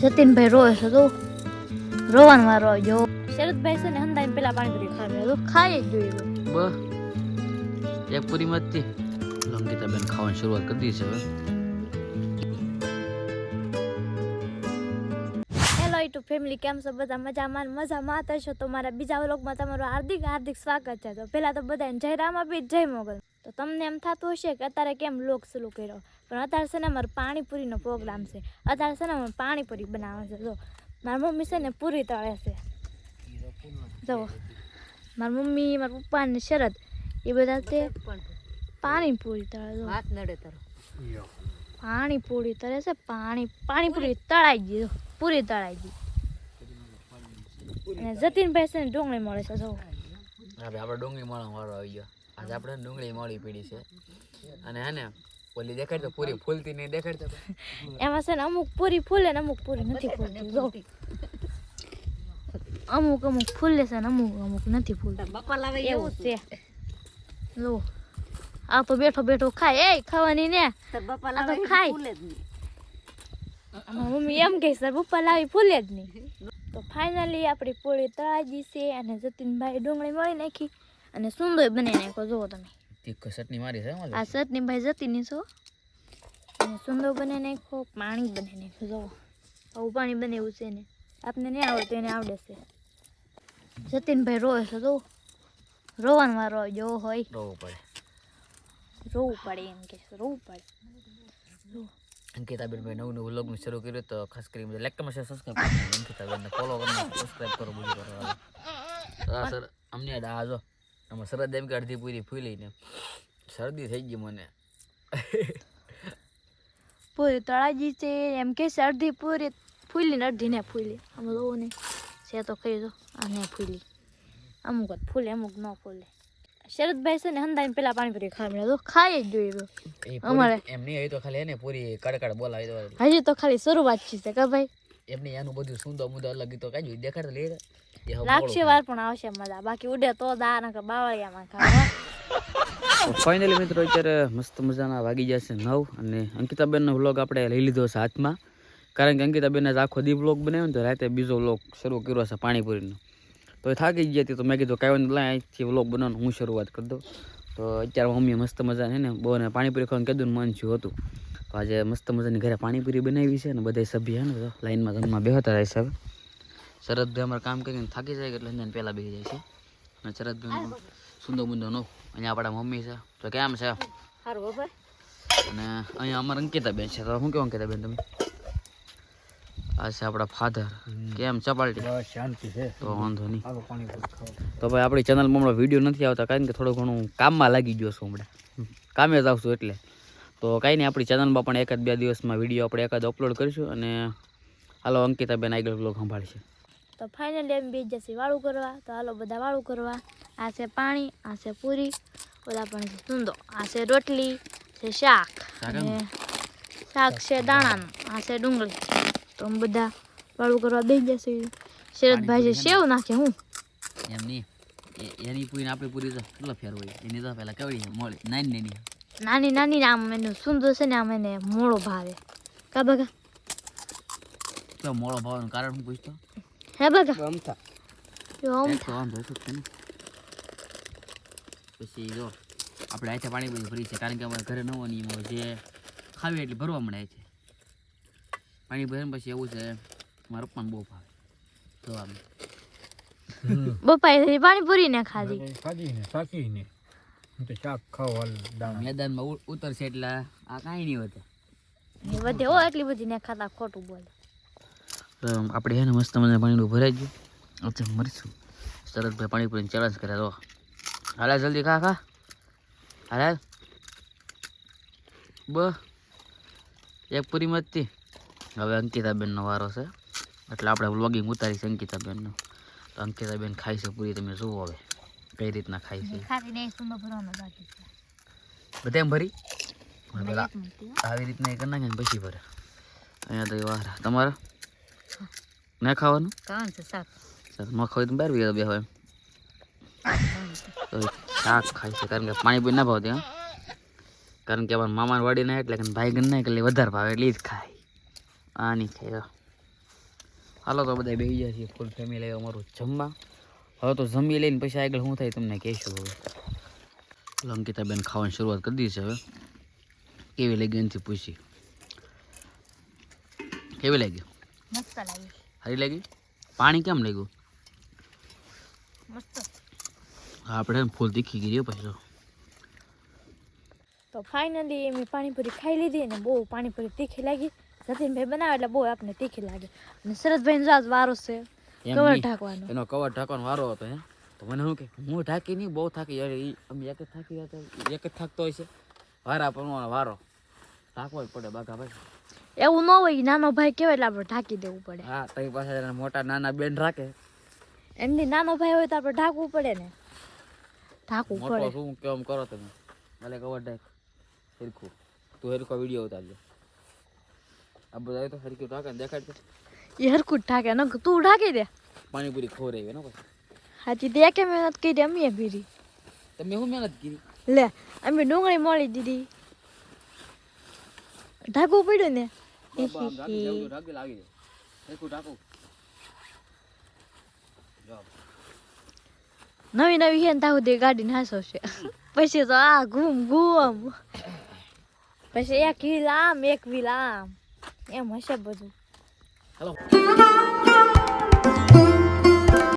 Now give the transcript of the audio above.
જતીનભાઈ રોય છે તો રોવાનું વારો જો શરદભાઈ છે ને હંદાઈને પેલા પાણીપુરી ખાવી તો ખાઈ જ જોઈએ બસ એક પૂરી મતથી અંકિતાબેન ખાવાની શરૂઆત કરી દીધી છે હવે યુટ્યુબ ફેમિલી કેમ છો બધા મજામાં મજા મજામાં તો છો તો મારા બીજા વ્લોગમાં તમારું હાર્દિક હાર્દિક સ્વાગત છે તો પહેલાં તો બધાને જય રામ આપી જય મોગલ તો તમને એમ થતું હશે કે અત્યારે કેમ લોક સલું કર્યો? પણ અત્યારે છે ને મારે પાણીપુરીનો પ્રોગ્રામ છે. અત્યારે છે ને અમારે પાણીપુરી બનાવે છે. જો મારી મમ્મી છે ને પૂરી તળે છે. જો મારી મમ્મી મારા પપ્પા ને શરદ એ બધા તે પાણીપુરી તળે જો. હાથ નડે તારો. પાણીપુરી તળે છે પાણી પાણીપુરી તળાઈ ગઈ પૂરી તળાઈ ગઈ. અને જતીનભાઈ છે ને ડુંગળી મળે છે જો. હવે આપણે ડુંગળી મળવા વાળો આવી ગયો. આજે આપણે ડુંગળી મોડી પડી છે. અને હે ને ઓલી દેખાડ તો પૂરી ફૂલતી નહીં દેખાડ તો એમાં છે ને અમુક પૂરી ફૂલે ને અમુક પૂરી નથી ફૂલતી અમુક અમુક ફૂલે છે ને અમુક અમુક નથી ફૂલતા. બાપા લાવે એવું છે. લો. આ તો બેઠો બેઠો ખાય. એ ખાવાની ને. બપા તો લાવે ખાય. મમ્મી એમ કહે સર પપ્પા લાવી ફૂલે જ નહીં. તો ફાઇનલી આપણી પૂરી તળાજી છે અને જતીનભાઈ ડુંગળી મળી નાખી. અને સુંદર બનાવી નાખો જુઓ તમે. તીખ ચટણી મારી છે આ સતનીભાઈ જતીની છો અને સુંદર બનાવી નાખો પાણી બનાવી નાખો જુઓ. આવું પાણી બનાવ્યું છે ને આપને નહીં આવડતું એને આવડે છે. જતીનભાઈ રોવે છે તો રોવાનો વારો જો હોય. રોવું પડે. રોવું પડે એમ કે રોવું પડે. અંકિતાબેન ભાઈ નવું નવું લગ્ન શરૂ કર્યું તો ખાસ કરી બધા લાઈક કમેન્ટ કરો અંકિતાબેનને ફોલો કરો સબસ્ક્રાઈબ કરો બધું કરો. હાલો. સર અમને આ જો. આમાં શરદ એમ કે અડધી પૂરી ફૂલી ને શરદી થઈ ગઈ મને. પૂરી તળાજી છે એમ કે શરદી પૂરી ફૂલી ને અડધી ને ફૂલી આમ લો ને છે તો કહી દો આ ને ફૂલી અમુક જ ફૂલે અમુક ન ફૂલે. શરદભાઈ છે ને હંદાઈને પેલા પાણીપુરી ખાવા તો ખાઈ જ જોઈએ અમારે. એમ નહીં હોય તો ખાલી એને પૂરી કડકડ બોલાવી દો હજી તો ખાલી શરૂઆત છે કે ભાઈ? એમની એનું બધું સુંદર મુદ્દો અલગ તો કાંઈ જોઈ દેખાડ લે લાગશે વાર પણ આવશે મજા. બાકી ઉડે તો દા નકર બાવળિયામાં ખાવા ફાઇનલી મિત્રો અત્યારે મસ્ત મજાના વાગી જશે નવ અને અંકિતાબેનનો વ્લોગ આપણે લઈ લીધો છે હાથમાં. કારણ કે અંકિતાબેન આખો દી વ્લોગ બનાવ્યો ને તો રાતે બીજો વ્લોગ શરૂ કર્યો છે પાણીપુરીનો. તો એ થાકી જ હતી તો મેં કીધું કાંઈ વાંધો નહીં, અહીંથી વ્લોગ બનાવવાનું હું શરૂઆત કરી દઉં. તો અત્યારે મમ્મીએ મસ્ત મજાને ને બહુ ને પાણીપુરી ખાવાનું કીધું મન છું હતું. તો આજે મસ્ત મજાની ઘરે પાણીપુરી બનાવી છે ને બધા સભ્ય છે ને લાઈનમાં જમવા બેહતા રહે છે શરદભાઈ અમારે કામ કરીને થાકી જાય એટલે અંદર પહેલાં બેસી જાય છે. અને શરદભાઈ સુંદર મુંદો નો અહીંયા આપણા મમ્મી છે. તો કેમ છે? અને અહીંયા અમારે અંકિતા બેન છે. તો શું કહો અંકિતા બેન તમે? આ છે આપણા ફાધર કેમ ચપાલટી શાંતિ છે. તો વાંધો નહીં. તો ભાઈ આપણી ચેનલમાં હમણાં વીડિયો નથી આવતા કારણ કે થોડું ઘણું કામમાં લાગી ગયો છું હમણાં. કામે જ આવશું એટલે. તો કાંઈ નહીં આપણી ચેનલમાં પણ એકાદ બે દિવસમાં વીડિયો આપણે એકાદ અપલોડ કરીશું અને હાલો અંકિતાબેન આગળ બ્લોગ સંભાળશે. તો ફાઇનલી એમ બી જશે વાળું કરવા. તો હાલો બધા વાળું કરવા. આ છે પાણી આ છે પૂરી. ઓલા પણ છે સુંદો આ છે રોટલી છે શાક. શાક અને શાક છે દાણાનું. આ છે ડુંગળી. તો અમે બધા વાળું કરવા બેસી જશે. શરદભાઈ છે સેવ નાખે. હું? એમ નહીં. એ- એની પૂરી આપણી પૂરી તો કેટલો ફેર હોય. એની તો પહેલાં કેવડી મોડી નાની નાની નાની નાની આમ એનું સુંદર છે ને આમ એને મોળો ભાવે. કા બગા તો મોડો ભાવનું કારણ હું પૂછતો? હે બગા ગમતા જો આમ ને. પછી જો આપણે અહીંથી પાણી બધું ભરી છે. કારણ કે અમારે ઘરે ન હોય ને જે ખાવી એટલે ભરવા મળે છે. પાણી ભરીને પછી એવું છે મારો પણ બહુ ભાવે. તો આમ બપાઈ પાણીપુરી ને ખાધી. ખાધી ને સાચી ને. હું તો શાક ખાવ હાલ મેદાનમાં ઉતરશે એટલે આ કાંઈ નહીં વધે. એ વધે હો એટલી બધી ને ખાતા ખોટું બોલે. આપણે છે ને મસ્ત મજા પાણીનું ભરાઈ ગયું. અચ્છા મરીશું. શરદભાઈ પાણી પૂરીને ચેલેન્જ કરે તો હાલે જલ્દી ખા ખા. હાલા બ. એક પૂરી મતતી હવે અંકિતાબેનનો વારો છે. એટલે આપણે વ્લોગિંગ ઉતારીશ અંકિતાબેનનો. તો અંકિતાબેન ખાય છે પૂરી તમે જુઓ હવે કઈ રીતના ખાય છે. બધા એમ ભરી. આવી રીતના એ કરી નાખે પછી ભરે. અહીંયા તો વાર. તમારે? ના ખાવાનું? ન ખાવ તો બહાર બે હોય તો શાક ખાય છે. કારણ કે પાણી પી ના ભાવતી હા. કારણ કે મામાની વાડી ના એટલે ભાઈ ગણ ના એટલે વધારે ભાવે એટલે જ ખાય. આ નહીં ખાય હાલો તો બધા બેસી ગયા છીએ ફૂલ ફેમિલી અમારું જમવા. હવે તો જમી લઈને પછી આગળ શું થાય તમને કહેશું હવે. અંકિતાબેન ખાવાની શરૂઆત કરી દીધી છે હવે. કેવી લાગી એનાથી પૂછી. કેવી લાગી? મસ્ત લાગી. સારી લાગી? પાણી કેમ લાગ્યું? મસ્ત. આપણે ફૂલ તીખી ગઈ પછી. તો. તો ફાઇનલી એમ પાણીપુરી ખાઈ લીધી અને બહુ પાણીપુરી તીખી લાગી. સતીનભાઈ બનાવે એટલે બહુ આપણે તીખી લાગે. અને સરસભાઈનો જાત વારો છે. કવર ઢાંકવાનો. એનો કવર ઢાંકવાનો વારો હતો હે. તો મને શું કે હું ઢાંકી નહીં બહુ થાકી યાર અમે એક જ થાકી હતા. એક જ થાકતો હોય છે. વારા પણ વારો. ઢાંકવો જ પડે બાકા ભાઈ. એવું ન હોય નાનો ભાઈ કહેવાય એટલે આપણે ઢાંકી દેવું પડે. હા તઈ પાસે મોટા નાના બેન રાખે. એમની નાનો ભાઈ હોય તો આપણે ઢાંકવું પડે ને. ઢાંકવું પડે. શું કેમ કરો તમે? ભલે કવર ઢાંક. હિરખું. તું હિરખો વીડિયો ઉતારજો. આ બધા તો હરખું ઢાંકે દેખાડ એ હરખું જ ઢાંકે. ન તું ઢાંકી દે. પાણીપુરી ખોરાઈ ને હાજી તે કે મહેનત કરી અમે ભીરી. તમે શું મહેનત કરી? લે અમે ડુંગળી મોળી દીધી. ઢાંકવું પડ્યું ને? ઢાંકી લાગી જાય. હરખું ઢાંકું નવી નવી હે ત્યાં સુધી ગાડી નાસો છે પછી તો આ ઘૂમ ઘૂમ. પછી એક વ્હીલ આમ એક વ્હીલ આમ. એમ હશે બધું હાલો